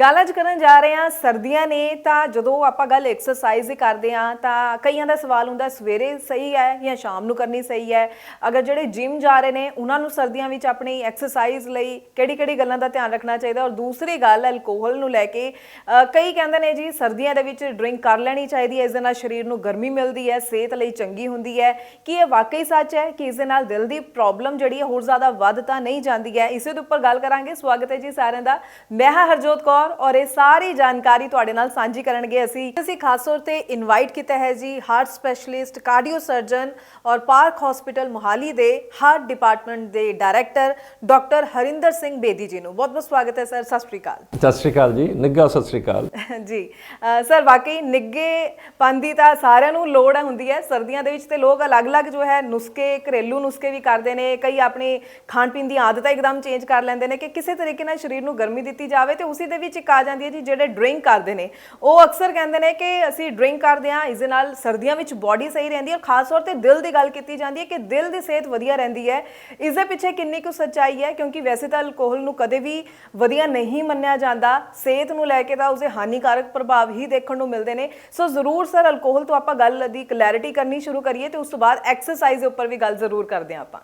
ਗੱਲ ਅੱਜ ਕਰਨ ਜਾ ਰਹੇ ਹਾਂ ਸਰਦੀਆਂ ਨੇ, ਤਾਂ ਜਦੋਂ ਆਪਾਂ ਗੱਲ ਐਕਸਰਸਾਈਜ਼ ਦੀ ਕਰਦੇ ਹਾਂ, ਤਾਂ ਕਈਆਂ ਦਾ ਸਵਾਲ ਹੁੰਦਾ, ਸਵੇਰੇ ਸਹੀ ਹੈ ਜਾਂ ਸ਼ਾਮ ਨੂੰ ਕਰਨੀ ਸਹੀ ਹੈ? ਅਗਰ ਜਿਹੜੇ ਜਿਮ ਜਾ ਰਹੇ ਨੇ, ਉਹਨਾਂ ਨੂੰ ਸਰਦੀਆਂ ਵਿੱਚ ਆਪਣੀ ਐਕਸਰਸਾਈਜ਼ ਲਈ ਕਿਹੜੀ-ਕਿਹੜੀ ਗੱਲਾਂ ਦਾ ਧਿਆਨ ਰੱਖਣਾ ਚਾਹੀਦਾ? ਔਰ ਦੂਸਰੀ ਗੱਲ ਅਲਕੋਹਲ ਨੂੰ ਲੈ ਕੇ ਕਈ ਕਹਿੰਦੇ ਨੇ ਜੀ, ਸਰਦੀਆਂ ਦੇ ਵਿੱਚ ਡਰਿੰਕ ਕਰ ਲੈਣੀ ਚਾਹੀਦੀ ਹੈ, ਇਸ ਦੇ ਨਾਲ ਸਰੀਰ ਨੂੰ ਗਰਮੀ ਮਿਲਦੀ ਹੈ, ਸਿਹਤ ਲਈ ਚੰਗੀ ਹੁੰਦੀ ਹੈ। ਕੀ ਇਹ ਵਾਕਈ ਸੱਚ ਹੈ ਕਿ ਇਸ ਦੇ ਨਾਲ ਦਿਲ ਦੀ ਪ੍ਰੋਬਲਮ ਜਿਹੜੀ ਹੈ, ਹੋਰ ਜ਼ਿਆਦਾ ਵੱਧ ਤਾਂ ਨਹੀਂ ਜਾਂਦੀ ਹੈ? ਇਸੇ ਦੇ ਉੱਪਰ ਗੱਲ ਕਰਾਂਗੇ। ਸਵਾਗਤ ਹੈ ਜੀ ਸਾਰਿਆਂ ਦਾ। ਮੈਂ ਹਾਂ ਹਰਜੋਤ ਕੌਰ ਔਰ ਇਹ ਸਾਰੀ ਜਾਣਕਾਰੀ ਤੁਹਾਡੇ ਨਾਲ ਸਾਂਝੀ ਕਰਨਗੇ ਅਸੀਂ। ਅਸੀਂ ਖਾਸ ਤੌਰ ਤੇ ਇਨਵਾਈਟ ਕੀਤਾ ਹੈ ਜੀ ਹਾਰਟ ਸਪੈਸ਼ਲਿਸਟ ਕਾਰਡੀਓ ਸਰਜਨ ਔਰ ਪਾਰਕ ਹਸਪੀਟਲ ਮੋਹਾਲੀ ਦੇ ਹਾਰਟ ਡਿਪਾਰਟਮੈਂਟ ਦੇ ਡਾਇਰੈਕਟਰ ਡਾਕਟਰ ਹਰਿੰਦਰ ਸਿੰਘ ਬੇਦੀ ਜੀ ਨੂੰ। ਬਹੁਤ ਬਹੁਤ ਸਵਾਗਤ ਹੈ ਸਰ। ਸਤਿ ਸ਼੍ਰੀ ਅਕਾਲ। ਸਤਿ ਸ਼੍ਰੀ ਅਕਾਲ ਜੀ। ਨਿੱਘਾ ਸਤਿ ਸ਼੍ਰੀ ਅਕਾਲ। ਜੀ। ਸਰ ਵਾਕਈ ਨਿੱਗੇ ਪੰਦੀ ਤਾਂ ਸਾਰਿਆਂ ਨੂੰ ਲੋੜ ਹੁੰਦੀ ਹੈ। ਸਰਦੀਆਂ ਦੇ ਵਿੱਚ ਤੇ ਲੋਕ ਅਲੱਗ-ਅਲੱਗ ਜੋ ਹੈ ਨੁਸਖੇ ਘਰੇਲੂ ਨੁਸਖੇ ਵੀ ਕਰਦੇ ਨੇ। ਕਈ ਆਪਣੀ ਖਾਣ ਪੀਣ ਦੀ ਆਦਤਾਂ ਇੱਕਦਮ ਚੇਂਜ ਕਰ ਲੈਂਦੇ ਨੇ ਕਿ ਕਿਸੇ ਤਰੀਕੇ ਨਾਲ ਸਰੀਰ ਨੂੰ ਗਰਮੀ ਦਿੱਤੀ ਜਾਵੇ ਤੇ ਉਸੇ ਦੇ ਵਿੱਚ ਇੱਕ ਆ ਜਾਂਦੀ ਹੈ ਜੀ, ਜਿਹੜੇ ਡਰਿੰਕ ਕਰਦੇ ਨੇ। ਉਹ ਅਕਸਰ ਕਹਿੰਦੇ ਨੇ ਕਿ ਅਸੀਂ ਡਰਿੰਕ ਕਰਦੇ ਹਾਂ ਇਸ ਦੇ ਨਾਲ ਸਰਦੀਆਂ ਵਿੱਚ ਬਾਡੀ ਸਹੀ ਰਹਿੰਦੀ ਹੈ ਔਰ ਖਾਸ ਤੌਰ ਤੇ ਦਿਲ ਦੀ ਗੱਲ ਕੀਤੀ ਜਾਂਦੀ ਹੈ ਕਿ ਦਿਲ ਦੀ ਸਿਹਤ ਵਧੀਆ ਰਹਿੰਦੀ ਹੈ। ਇਸ ਦੇ ਪਿੱਛੇ ਕਿੰਨੀ ਕੁ ਸੱਚਾਈ ਹੈ, ਕਿਉਂਕਿ ਵੈਸੇ ਤਾਂ ਅਲਕੋਹਲ ਨੂੰ ਕਦੇ ਵੀ ਵਧੀਆ ਨਹੀਂ ਮੰਨਿਆ ਜਾਂਦਾ। ਸਿਹਤ ਨੂੰ ਲੈ ਕੇ ਤਾਂ ਉਸਦੇ ਹਾਨੀਕਾਰਕ ਪ੍ਰਭਾਵ ਹੀ ਦੇਖਣ ਨੂੰ ਮਿਲਦੇ ਨੇ। ਸੋ ਜ਼ਰੂਰ ਸਰ ਅਲਕੋਹਲ ਤੋਂ ਆਪਾਂ ਗੱਲ ਦੀ ਕਲੈਰਿਟੀ ਕਰਨੀ ਸ਼ੁਰੂ ਕਰੀਏ ਤੇ ਉਸ ਤੋਂ ਬਾਅਦ ਐਕਸਰਸਾਈਜ਼ ਦੇ ਉੱਪਰ ਵੀ ਗੱਲ ਜ਼ਰੂਰ ਕਰਦੇ ਹਾਂ ਆਪਾਂ।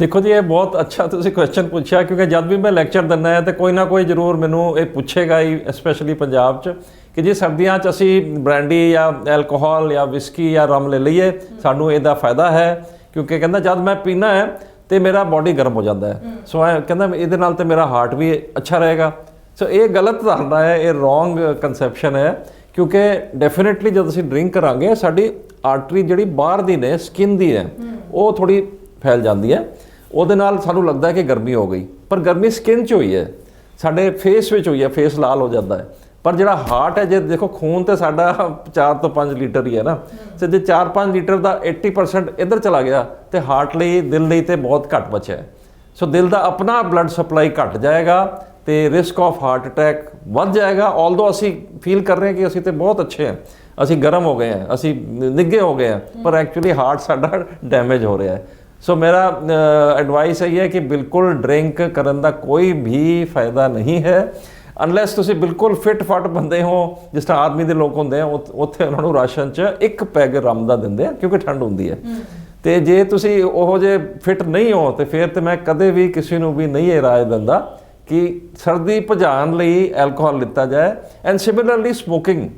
ਦੇਖੋ ਜੀ ਇਹ ਬਹੁਤ ਅੱਛਾ ਤੁਸੀਂ ਕੁਐਸਚਨ ਪੁੱਛਿਆ ਕਿਉਂਕਿ ਜਦ ਵੀ ਮੈਂ ਲੈਕਚਰ ਦਿੰਦਾ ਹਾਂ ਤੇ ਕੋਈ ਨਾ ਕੋਈ ਜ਼ਰੂਰ ਮੈਨੂੰ ਇਹ ਪੁੱਛੇਗਾ ਹੀ ਸਪੈਸ਼ਲੀ ਪੰਜਾਬ 'ਚ ਕਿ ਜੀ ਸਰਦੀਆਂ 'ਚ ਅਸੀਂ ਬ੍ਰਾਂਡੀ ਜਾਂ ਐਲਕੋਹਲ ਜਾਂ ਵਿਸਕੀ ਜਾਂ ਰਮ ਲੈ ਲਈਏ ਸਾਨੂੰ ਇਹਦਾ ਫਾਇਦਾ ਹੈ ਕਿਉਂਕਿ ਕਹਿੰਦਾ ਜਦ ਮੈਂ ਪੀਣਾ ਹੈ ਤੇ ਮੇਰਾ ਬਾਡੀ ਗਰਮ ਹੋ ਜਾਂਦਾ ਹੈ। ਸੋ ਇਹ ਕਹਿੰਦਾ ਇਹਦੇ ਨਾਲ ਤੇ ਮੇਰਾ ਹਾਰਟ ਵੀ ਅੱਛਾ ਰਹੇਗਾ। ਸੋ ਇਹ ਗਲਤ ਧਾਰਨਾ ਹੈ ਇਹ ਰੋਂਗ ਕਨਸੈਪਸ਼ਨ ਹੈ ਕਿਉਂਕਿ ਡੈਫੀਨਿਟਲੀ ਜਦ ਅਸੀਂ ਡਰਿੰਕ ਕਰਾਂਗੇ ਸਾਡੀ ਆਰਟਰੀ ਜਿਹੜੀ ਬਾਹਰ ਦੀ ਨੇ ਸਕਿਨ ਦੀ ਹੈ ਉਹ ਥੋੜੀ ਫੈਲ ਜਾਂਦੀ ਹੈ। ਉਹਦੇ ਨਾਲ ਸਾਨੂੰ ਲੱਗਦਾ ਕਿ ਗਰਮੀ ਹੋ ਗਈ। ਪਰ ਗਰਮੀ ਸਕਿਨ 'ਚ ਹੋਈ ਹੈ। ਸਾਡੇ ਫੇਸ ਵਿੱਚ ਹੋਈ ਹੈ ਫੇਸ ਲਾਲ ਹੋ ਜਾਂਦਾ ਹੈ। ਪਰ ਜਿਹੜਾ ਹਾਰਟ ਹੈ, ਜੇ ਦੇਖੋ, ਖੂਨ ਤੇ ਸਾਡਾ 4 ਤੋਂ 5 ਲੀਟਰ ਹੀ ਹੈ ਨਾ। ਤੇ ਜੇ 4-5 ਲੀਟਰ ਦਾ 80% ਇੱਧਰ ਚਲਾ ਗਿਆ, ਤੇ ਹਾਰਟ ਲਈ, ਦਿਲ ਲਈ ਤੇ ਬਹੁਤ ਘੱਟ ਬਚਿਆ ਹੈ। ਸੋ ਦਿਲ ਦਾ ਆਪਣਾ ਬਲੱਡ ਸਪਲਾਈ ਘਟ ਜਾਏਗਾ ਤੇ ਰਿਸਕ ਆਫ ਹਾਰਟ ਅਟੈਕ ਵੱਧ ਜਾਏਗਾ। ਆਲਦੋ ਅਸੀਂ ਫੀਲ ਕਰ ਰਹੇ ਹਾਂ ਕਿ ਅਸੀਂ ਤੇ ਬਹੁਤ ਅੱਛੇ ਹਾਂ। ਅਸੀਂ ਗਰਮ ਹੋ ਗਏ ਹਾਂ, ਅਸੀਂ ਨਿੱਘੇ ਹੋ ਗਏ ਹਾਂ, ਪਰ ਐਕਚੁਅਲੀ ਹਾਰਟ ਸਾਡਾ ਡੈਮੇਜ ਹੋ ਰਿਹਾ ਹੈ। ਸੋ ਮੇਰਾ ਐਡਵਾਈਸ ਇਹ ਹੈ ਕਿ ਬਿਲਕੁਲ ਡਰਿੰਕ ਕਰਨ ਦਾ ਕੋਈ ਵੀ ਫਾਇਦਾ ਨਹੀਂ ਹੈ ਅਨਲੈਸ ਤੁਸੀਂ ਬਿਲਕੁਲ ਫਿਟ ਫਟ ਬੰਦੇ ਹੋ ਜਿਸ ਤਰ੍ਹਾਂ ਆਦਮੀ ਦੇ ਲੋਕ ਹੁੰਦੇ ਆ ਉਥ- ਉਹਨਾਂ ਨੂੰ ਰਾਸ਼ਨ 'ਚ ਇੱਕ ਪੈਗ ਰਮ ਦਾ ਦਿੰਦੇ ਆ ਕਿਉਂਕਿ ਠੰਡ ਹੁੰਦੀ ਹੈ ਤੇ ਜੇ ਤੁਸੀਂ ਉਹੋ ਜੇ ਫਿਟ ਨਹੀਂ ਹੋ ਤੇ ਫਿਰ ਤੇ ਮੈਂ ਕਦੇ ਵੀ ਕਿਸੇ ਨੂੰ ਵੀ ਨਹੀਂ ਇਹ ਰਾਏ ਦਿੰਦਾ ਕਿ ਸਰਦੀ ਭਜਾਉਣ ਲਈ ਐਲਕੋਹਲ ਲਿੱਤਾ ਜਾਏ ਐਂਡ ਸਿਮਿਲਰਲੀ ਸਮੋਕਿੰਗ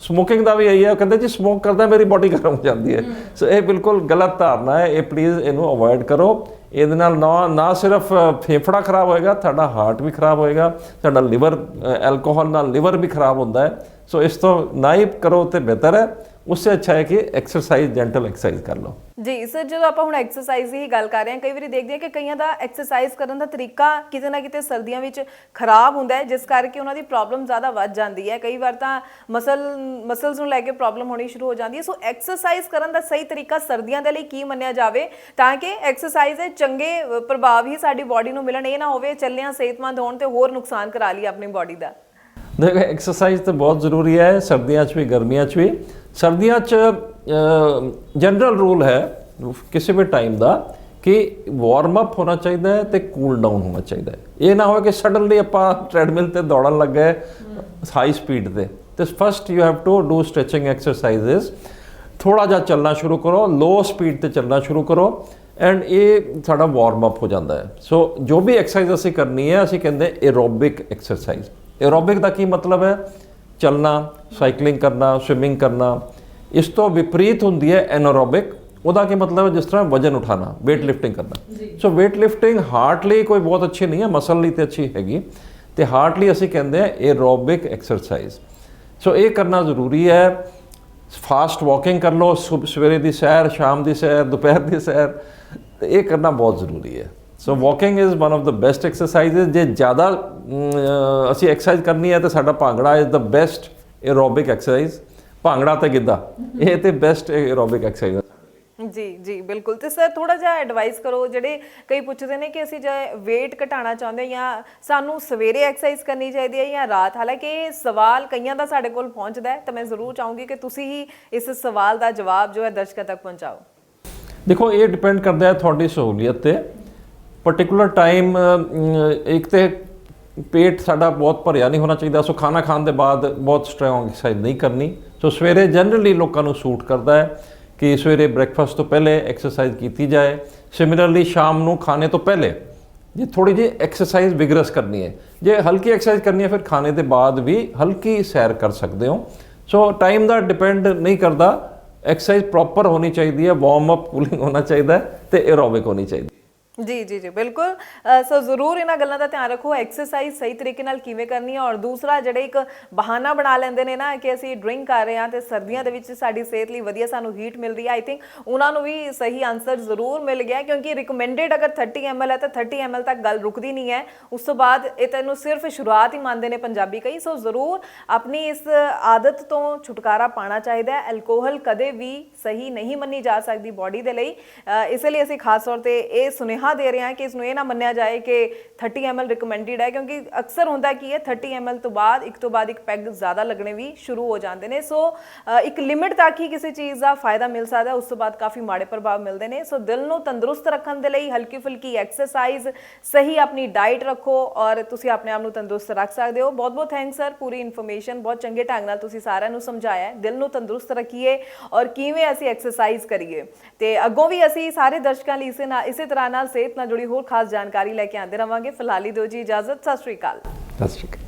ਸਮੋਕਿੰਗ ਦਾ ਵੀ ਇਹੀ ਹੈ ਉਹ ਕਹਿੰਦੇ ਜੀ ਸਮੋਕ ਕਰਦਾ ਮੇਰੀ ਬਾਡੀ ਗਰਮ ਹੋ ਜਾਂਦੀ ਹੈ। ਸੋ ਇਹ ਬਿਲਕੁਲ ਗਲਤ ਧਾਰਨਾ ਹੈ ਇਹ ਪਲੀਜ਼ ਇਹਨੂੰ ਅਵੋਇਡ ਕਰੋ। ਇਹਦੇ ਨਾਲ ਨਾ ਨਾ ਸਿਰਫ ਫੇਫੜਾ ਖਰਾਬ ਹੋਏਗਾ ਤੁਹਾਡਾ ਹਾਰਟ ਵੀ ਖਰਾਬ ਹੋਏਗਾ ਤੁਹਾਡਾ ਲਿਵਰ ਐਲਕੋਹਲ ਨਾਲ ਲਿਵਰ ਵੀ ਖਰਾਬ ਹੁੰਦਾ ਹੈ। ਸੋ ਇਸ ਤੋਂ ਨਾ ਹੀ ਕਰੋ ਤੇ ਬਿਹਤਰ ਹੈ। ਉਸ ਸੇ ਅੱਛਾ ਹੈ ਕਿ ਐਕਸਰਸਾਈਜ਼ ਜੈਂਟਲ ਐਕਸਰਸਾਈਜ਼ ਕਰ ਲਓ। ਜੀ ਸਰ ਜਦੋਂ ਆਪਾਂ ਹੁਣ ਐਕਸਰਸਾਈਜ਼ ਦੀ ਹੀ ਗੱਲ ਕਰ ਰਹੇ ਹਾਂ, ਕਈ ਵਾਰੀ ਦੇਖਦੇ ਹਾਂ ਕਿ ਕਈਆਂ ਦਾ ਐਕਸਰਸਾਈਜ਼ ਕਰਨ ਦਾ ਤਰੀਕਾ ਕਿਤੇ ਨਾ ਕਿਤੇ ਸਰਦੀਆਂ ਵਿੱਚ ਖਰਾਬ ਹੁੰਦਾ ਹੈ, ਜਿਸ ਕਰਕੇ ਉਹਨਾਂ ਦੀ ਪ੍ਰੋਬਲਮ ਜ਼ਿਆਦਾ ਵੱਧ ਜਾਂਦੀ ਹੈ। ਕਈ ਵਾਰ ਤਾਂ ਮਸਲ ਮਸਲਸ ਨੂੰ ਲੈ ਕੇ ਪ੍ਰੋਬਲਮ ਹੋਣੀ ਸ਼ੁਰੂ ਹੋ ਜਾਂਦੀ ਹੈ। ਸੋ ਐਕਸਰਸਾਈਜ਼ ਕਰਨ ਦਾ ਸਹੀ ਤਰੀਕਾ ਸਰਦੀਆਂ ਦੇ ਲਈ ਕੀ ਮੰਨਿਆ ਜਾਵੇ, ਤਾਂ ਕਿ ਐਕਸਰਸਾਈਜ਼ ਦੇ ਚੰਗੇ ਪ੍ਰਭਾਵ ਹੀ ਸਾਡੀ ਬਾਡੀ ਨੂੰ ਮਿਲਣ, ਇਹ ਨਾ ਹੋਵੇ ਚੱਲਿਆਂ, ਸਿਹਤਮੰਦ ਹੋਣ ਤੇ ਹੋਰ ਨੁਕਸਾਨ ਕਰਾ ਲਈ ਆਪਣੀ ਬਾਡੀ ਦਾ। ਦੇਖੋ ਐਕਸਰਸਾਈਜ਼ ਤਾਂ ਬਹੁਤ ਜ਼ਰੂਰੀ ਹੈ, ਸਰਦੀਆਂ 'ਚ ਵੀ, ਗਰਮੀਆਂ 'ਚ ਵੀ। ਸਰਦੀਆਂ 'ਚ ਜਨਰਲ ਰੂਲ ਹੈ ਕਿਸੇ ਵੀ ਟਾਈਮ ਦਾ ਕਿ ਵਾਰਮ ਅਪ ਹੋਣਾ ਚਾਹੀਦਾ ਹੈ ਤੇ ਕੂਲ ਡਾਊਨ ਹੋਣਾ ਚਾਹੀਦਾ ਹੈ। ਇਹ ਨਾ ਹੋਵੇ ਕਿ ਸਡਨਲੀ ਆਪਾਂ ਟ੍ਰੈਡਮਿਲ ਤੇ ਦੌੜਨ ਲੱਗ ਗਏ ਹਾਈ ਸਪੀਡ ਤੇ। ਤੇ first you have to do stretching exercises ਥੋੜਾ ਜਿਹਾ ਚੱਲਣਾ ਸ਼ੁਰੂ ਕਰੋ ਲੋ ਸਪੀਡ ਤੇ ਚੱਲਣਾ ਸ਼ੁਰੂ ਕਰੋ ਐਂਡ ਇਹ ਸਾਡਾ ਵਾਰਮ ਅਪ ਹੋ ਜਾਂਦਾ ਹੈ। ਸੋ ਜੋ ਵੀ ਐਕਸਰਸਾਈਜ਼ ਅਸੀਂ ਕਰਨੀ ਹੈ, ਅਸੀਂ ਕਹਿੰਦੇ ਐਰੋਬਿਕ ਐਕਸਰਸਾਈਜ਼ ਐਰੋਬਿਕ ਦਾ ਕੀ ਮਤਲਬ ਹੈ? ਚੱਲਣਾ ਸਾਈਕਲਿੰਗ ਕਰਨਾ ਸਵਿਮਿੰਗ ਕਰਨਾ। ਇਸ ਤੋਂ ਵਿਪਰੀਤ ਹੁੰਦੀ ਹੈ ਐਨਰੋਬਿਕ ਉਹਦਾ ਕੀ ਮਤਲਬ ਹੈ? ਜਿਸ ਤਰ੍ਹਾਂ ਵਜਨ ਉਠਾਣਾ weight lifting ਕਰਨਾ। ਸੋ weight lifting ਹਾਰਟ ਲਈ ਕੋਈ ਬਹੁਤ ਅੱਛੀ ਨਹੀਂ ਹੈ ਮਸਲ ਲਈ ਤੇ ਅੱਛੀ ਹੈਗੀ। ਤੇ ਹਾਰਟ ਲਈ ਅਸੀਂ ਕਹਿੰਦੇ ਆ ਐਰੋਬਿਕ ਐਕਸਰਸਾਈਜ਼ ਸੋ ਇਹ ਕਰਨਾ ਜ਼ਰੂਰੀ ਹੈ। ਫਾਸਟ ਵਾਕਿੰਗ ਕਰ ਲਓ ਸਵੇਰੇ ਦੀ ਸੈਰ ਸ਼ਾਮ ਦੀ ਸੈਰ ਦੁਪਹਿਰ ਦੀ ਸੈਰ। ਇਹ ਕਰਨਾ ਬਹੁਤ ਜ਼ਰੂਰੀ ਹੈ। So walking is one of the best exercises ਜੇ ਜ਼ਿਆਦਾ ਅਸੀਂ ਐਕਸਰਸਾਈਜ਼ ਕਰਨੀ ਹੈ ਤਾਂ ਸਾਡਾ bhangra is the best aerobic exercise bhangra ਤੇ ਗਿੱਧਾ ਇਹ ਤੇ ਬੈਸਟ ਐਰੋਬਿਕ ਐਕਸਰਸਾਈਜ਼ ਹੈ ਜੀ ਜੀ ਬਿਲਕੁਲ। ਤੇ ਸਰ ਥੋੜਾ ਜਿਹਾ ਐਡਵਾਈਸ ਕਰੋ ਜਿਹੜੇ ਕਈ ਪੁੱਛਦੇ ਨੇ ਕਿ ਅਸੀਂ ਜੇ weight ਘਟਾਉਣਾ ਚਾਹੁੰਦੇ ਜਾਂ ਸਾਨੂੰ ਸਵੇਰੇ ਐਕਸਰਸਾਈਜ਼ ਕਰਨੀ ਚਾਹੀਦੀ ਹੈ ਜਾਂ ਰਾਤ ਹਾਲਾਂਕਿ ਇਹ ਸਵਾਲ ਕਈਆਂ ਦਾ ਸਾਡੇ ਕੋਲ ਪਹੁੰਚਦਾ ਹੈ ਤਾਂ ਮੈਂ ਜ਼ਰੂਰ ਚਾਹੂੰਗੀ ਕਿ ਤੁਸੀਂ ਹੀ ਇਸ ਸਵਾਲ ਦਾ ਜਵਾਬ ਜੋ ਹੈ ਦਰਸ਼ਕਾਂ ਤੱਕ ਪਹੁੰਚਾਓ। ਦੇਖੋ ਇਹ ਡਿਪੈਂਡ ਕਰਦਾ ਹੈ ਤੁਹਾਡੀ ਸਹੂਲੀਅਤ ਤੇ। ਪਾਰਟਿਕੂਲਰ ਟਾਈਮ ਇੱਕ ਤੇ ਪੇਟ ਸਾਡਾ ਬਹੁਤ ਭਰਿਆ ਨਹੀਂ ਹੋਣਾ ਚਾਹੀਦਾ, ਸੋ ਖਾਣਾ ਖਾਣ ਦੇ ਬਾਅਦ ਬਹੁਤ ਸਟਰੋਂਗ ਐਕਸਰਸਾਈਜ਼ ਨਹੀਂ ਕਰਨੀ। ਸੋ ਸਵੇਰੇ ਜਨਰਲੀ ਲੋਕਾਂ ਨੂੰ ਸੂਟ ਕਰਦਾ ਹੈ ਕਿ ਸਵੇਰੇ ਬ੍ਰੈਕਫਾਸਟ ਤੋਂ ਪਹਿਲੇ ਐਕਸਰਸਾਈਜ਼ ਕੀਤੀ ਜਾਏ। ਸਿਮਿਲਰਲੀ ਸ਼ਾਮ ਨੂੰ ਖਾਣੇ ਤੋਂ ਪਹਿਲੇ ਜੇ ਥੋੜੀ ਜਿਹੀ ਐਕਸਰਸਾਈਜ਼ ਵਿਗਰਸ ਕਰਨੀ ਹੈ। ਜੇ ਹਲਕੀ ਐਕਸਰਸਾਈਜ਼ ਕਰਨੀ ਹੈ, ਫਿਰ ਖਾਣੇ ਦੇ ਬਾਅਦ ਵੀ ਹਲਕੀ ਸੈਰ ਕਰ ਸਕਦੇ ਹੋ। ਸੋ ਟਾਈਮ ਦਾ ਡਿਪੈਂਡ ਨਹੀਂ ਕਰਦਾ। ਐਕਸਰਸਾਈਜ਼ ਪ੍ਰੋਪਰ ਹੋਣੀ ਚਾਹੀਦੀ ਹੈ ਵਾਰਮ ਅਪ ਕੂਲਿੰਗ ਹੋਣਾ ਚਾਹੀਦਾ ਹੈ ਤੇ ਐਰੋਬਿਕ ਹੋਣੀ ਚਾਹੀਦੀ ਜੀ ਜੀ ਜੀ, ਬਿਲਕੁਲ। ਸੋ ਜ਼ਰੂਰ ਇਹਨਾਂ ਗੱਲਾਂ ਦਾ ਧਿਆਨ ਰੱਖੋ। ਐਕਸਰਸਾਈਜ਼ ਸਹੀ ਤਰੀਕੇ ਨਾਲ ਕਿਵੇਂ ਕਰਨੀ ਹੈ? ਔਰ ਦੂਸਰਾ, ਜਿਹੜੇ ਇੱਕ ਬਹਾਨਾ ਬਣਾ ਲੈਂਦੇ ਨੇ ਨਾ ਕਿ ਅਸੀਂ ਡਰਿੰਕ ਕਰ ਰਹੇ ਹਾਂ ਤੇ ਸਰਦੀਆਂ ਦੇ ਵਿੱਚ ਸਾਡੀ ਸਿਹਤ ਲਈ ਵਧੀਆ ਸਾਨੂੰ ਹੀਟ ਮਿਲ ਰਹੀ ਹੈ। ਆਈ ਥਿੰਕ ਉਹਨਾਂ ਨੂੰ ਵੀ ਸਹੀ ਆਨਸਰ ਜ਼ਰੂਰ ਮਿਲ ਗਿਆ ਕਿਉਂਕਿ ਰਿਕਮੈਂਡਡ ਅਗਰ 30 ml ਹੈ ਤਾਂ 30 ml ਤੱਕ ਗੱਲ ਰੁਕਦੀ ਨਹੀਂ ਹੈ। ਉਸ ਤੋਂ ਬਾਅਦ ਇਹ ਤੈਨੂੰ ਸਿਰਫ ਸ਼ੁਰੂਆਤ ਹੀ ਮੰਨਦੇ ਨੇ ਪੰਜਾਬੀ ਕਈ ਸੋ ਜ਼ਰੂਰ ਆਪਣੀ ਇਸ ਆਦਤ ਤੋਂ ਛੁਟਕਾਰਾ ਪਾਣਾ ਚਾਹੀਦਾ ਹੈ। ਐਲਕੋਹਲ ਕਦੇ ਵੀ ਸਹੀ ਨਹੀਂ ਮੰਨੀ ਜਾ ਸਕਦੀ ਬਾਡੀ ਦੇ ਲਈ। ਇਸ ਲਈ ਅਸੀਂ ਖਾਸ ਤੌਰ ਤੇ ਇਹ ਸੁਨੇਹਾ ਦੇ ਰਹੇ ਹਾਂ ਕਿ ਇਸ ਨੂੰ ਇਹ ਨਾ ਮੰਨਿਆ ਜਾਏ ਕਿ 30 ml ਰਿਕਮੈਂਡਡ ਹੈ, ਕਿਉਂਕਿ ਅਕਸਰ ਹੁੰਦਾ ਕੀ ਹੈ 30 ml ਤੋਂ ਬਾਅਦ, ਇੱਕ ਤੋਂ ਬਾਅਦ ਇੱਕ ਪੈਗ ਜ਼ਿਆਦਾ ਲੱਗਣੇ ਵੀ ਸ਼ੁਰੂ ਹੋ ਜਾਂਦੇ ਨੇ। ਸੋ ਇੱਕ ਲਿਮਿਟ ਤੱਕ ਹੀ ਕਿਸੇ ਚੀਜ਼ ਦਾ ਫਾਇਦਾ ਮਿਲ ਸਕਦਾ, ਉਸ ਤੋਂ ਬਾਅਦ ਕਾਫੀ ਮਾੜੇ ਪ੍ਰਭਾਵ ਮਿਲਦੇ ਨੇ। ਸੋ ਦਿਲ ਨੂੰ ਤੰਦਰੁਸਤ ਰੱਖਣ ਦੇ ਲਈ ਹਲਕੀ ਫੁਲਕੀ ਐਕਸਰਸਾਈਜ਼ ਸਹੀ ਆਪਣੀ ਡਾਈਟ ਰੱਖੋ ਔਰ ਤੁਸੀਂ ਆਪਣੇ ਆਪ ਨੂੰ ਤੰਦਰੁਸਤ ਰੱਖ ਸਕਦੇ ਹੋ। ਬਹੁਤ ਬਹੁਤ ਥੈਂਕਸ ਸਰ ਪੂਰੀ ਇਨਫੋਰਮੇਸ਼ਨ ਬਹੁਤ ਚੰਗੇ ਢੰਗ ਨਾਲ ਤੁਸੀਂ ਸਾਰਿਆਂ ਨੂੰ ਸਮਝਾਇਆ ਦਿਲ ਨੂੰ ਤੰਦਰੁਸਤ ਰੱਖੀਏ ਔਰ ਕਿਵੇਂ ਅਸੀਂ ਐਕਸਰਸਾਈਜ਼ ਕਰੀਏ। ਤੇ ਅੱਗੋਂ ਵੀ ਅਸੀਂ ਸਾਰੇ ਦਰਸ਼ਕਾਂ ਲਈ ਇਸੇ ਨਾਲ ਇਸੇ ਤਰ੍ਹਾਂ ਨਾਲ ਸਿਹਤ ਨਾਲ ਜੁੜੀ ਹੋਰ ਖਾਸ ਜਾਣਕਾਰੀ ਲੈ ਕੇ ਆਉਂਦੇ ਰਵਾਂਗੇ। ਫਿਲਹਾਲ ਹੀ ਦਿਓ ਜੀ ਇਜਾਜ਼ਤ। ਸਤਿ ਸ਼੍ਰੀ ਅਕਾਲ। ਸਤਿ ਸ਼੍ਰੀ ਅਕਾਲ।